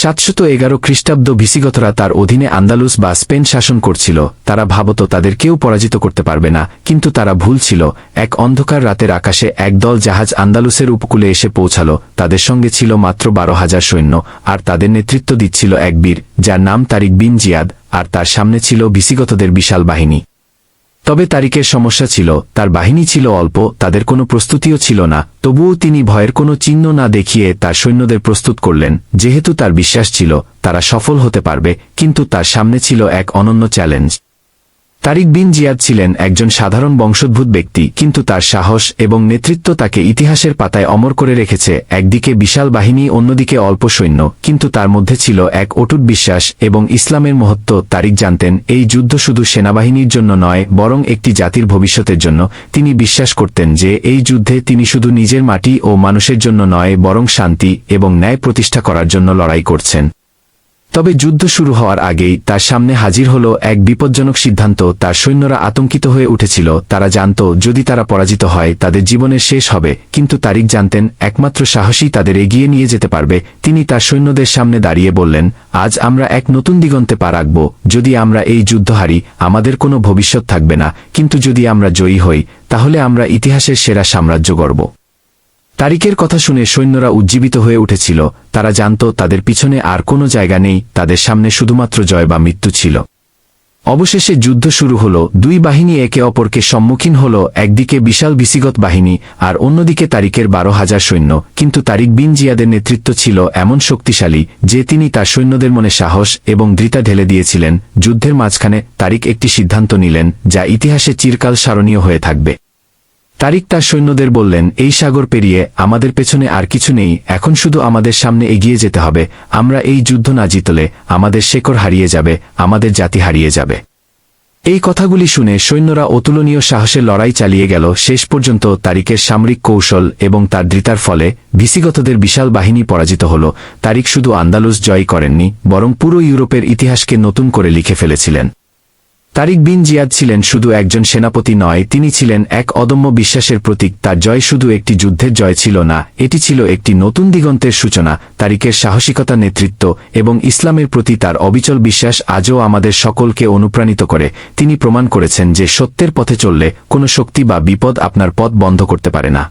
সাতশত এগারো খ্রিস্টাব্দ ভিসিগতরা তার অধীনে আন্দালুস বা স্পেন শাসন করছিল। তারা ভাবত তাদের কেউ পরাজিত করতে পারবে না, কিন্তু তারা ভুল ছিল। এক অন্ধকার রাতের আকাশে একদল জাহাজ আন্দালুসের উপকূলে এসে পৌঁছালো। তাদের সঙ্গে ছিল মাত্র বারো হাজার সৈন্য, আর তাদের নেতৃত্ব দিচ্ছিল এক বীর, যার নাম তারিক বিন জিয়াদ, আর তার সামনে ছিল ভিসিগতদের বিশাল বাহিনী। তবে তারিকের সমস্যা ছিল, তার বাহিনী ছিল অল্প, তাদের কোনো প্রস্তুতিও ছিল না, তবুও তিনি ভয়ের কোনো চিহ্ন না দেখিয়ে তার সৈন্যদের প্রস্তুত করলেন, যেহেতু তার বিশ্বাস ছিল, তারা সফল হতে পারবে, কিন্তু তার সামনে ছিল এক অনন্য চ্যালেঞ্জ তারিক বিন জিয়াদ ছিলেন একজন সাধারণ বংশোদ্ভূত ব্যক্তি, কিন্তু তার সাহস এবং নেতৃত্ব তাকে ইতিহাসের পাতায় অমর করে রেখেছে, একদিকে বিশাল বাহিনী, অন্যদিকে অল্প সৈন্য, কিন্তু তার মধ্যে ছিল এক অটুট বিশ্বাস এবং ইসলামের মহত্ব, তারিক জানতেন, এই যুদ্ধ শুধু সেনাবাহিনীর জন্য নয়, বরং একটি জাতির ভবিষ্যতের জন্য। তিনি বিশ্বাস করতেন যে, এই যুদ্ধে তিনি শুধু নিজের মাটি ও মানুষের জন্য নয়, বরং শান্তি এবং ন্যায় প্রতিষ্ঠা করার জন্য লড়াই করছেন। তবে যুদ্ধ শুরু হওয়ার আগেই তার সামনে হাজির হল এক বিপজ্জনক সিদ্ধান্ত। তার সৈন্যরা আতঙ্কিত হয়ে উঠেছিল। তারা জানত, যদি তারা পরাজিত হয়, তাদের জীবনের শেষ হবে। কিন্তু তারিক জানতেন, একমাত্র সাহসী তাদের এগিয়ে নিয়ে যেতে পারবে। তিনি তার সৈন্যদের সামনে দাঁড়িয়ে বললেন, আজ আমরা এক নতুন দিগন্তে পা রাখব। যদি আমরা এই যুদ্ধ হারি, আমাদের কোনো ভবিষ্যৎ থাকবে না। কিন্তু যদি আমরা জয়ী হই, তাহলে আমরা ইতিহাসের সেরা সাম্রাজ্য গড়ব। তারিকের কথা শুনে সৈন্যরা উজ্জীবিত হয়ে উঠেছিল। তারা জানত তাদের পিছনে আর কোনো জায়গা নেই, তাদের সামনে শুধুমাত্র জয় বা মৃত্যু ছিল। অবশেষে যুদ্ধ শুরু হল। দুই বাহিনী একে অপরকে সম্মুখীন হল। একদিকে বিশাল বিসিগত বাহিনী আর অন্যদিকে তারিকের বারো হাজার সৈন্য। কিন্তু তারিক বিন জিয়াদের নেতৃত্ব ছিল এমন শক্তিশালী যে তিনি তার সৈন্যদের মনে সাহস এবং দৃতা ঢেলে দিয়েছিলেন। যুদ্ধের মাঝখানে তারিক একটি সিদ্ধান্ত নিলেন যা ইতিহাসে চিরকাল স্মরণীয় হয়ে থাকবে। তারিক তার সৈন্যদের বললেন, এই সাগর পেরিয়ে আমাদের পেছনে আর কিছু নেই, এখন শুধু আমাদের সামনে এগিয়ে যেতে হবে। আমরা এই যুদ্ধ না জিতলে আমাদের শেকড় হারিয়ে যাবে, আমাদের জাতি হারিয়ে যাবে এই কথাগুলি শুনে সৈন্যরা অতুলনীয় সাহসে লড়াই চালিয়ে গেল। শেষ পর্যন্ত তারিকের সামরিক কৌশল এবং তার দৃতার ফলে ভিসিগতদের বিশাল বাহিনী পরাজিত হল। তারিক শুধু আন্দালুস জয় করেননি, বরং পুরো ইউরোপের ইতিহাসকে নতুন করে লিখে ফেলেছিলেন। তারিক বিন জিয়াদ ছিলেন শুধু একজন সেনাপতি নয়, তিনি ছিলেন এক অদম্য বিশ্বাসের প্রতীক। তার জয় শুধু একটি যুদ্ধের জয় ছিল না, এটি ছিল একটি নতুন দিগন্তের সূচনা। তারিকের সাহসিকতা, নেতৃত্ব এবং ইসলামের প্রতি তার অবিচল বিশ্বাস আজও আমাদের সকলকে অনুপ্রাণিত করে। তিনি প্রমাণ করেছেন যে সত্যের পথে চললে কোনো শক্তি বা বিপদ আপনার পথ বন্ধ করতে পারে না।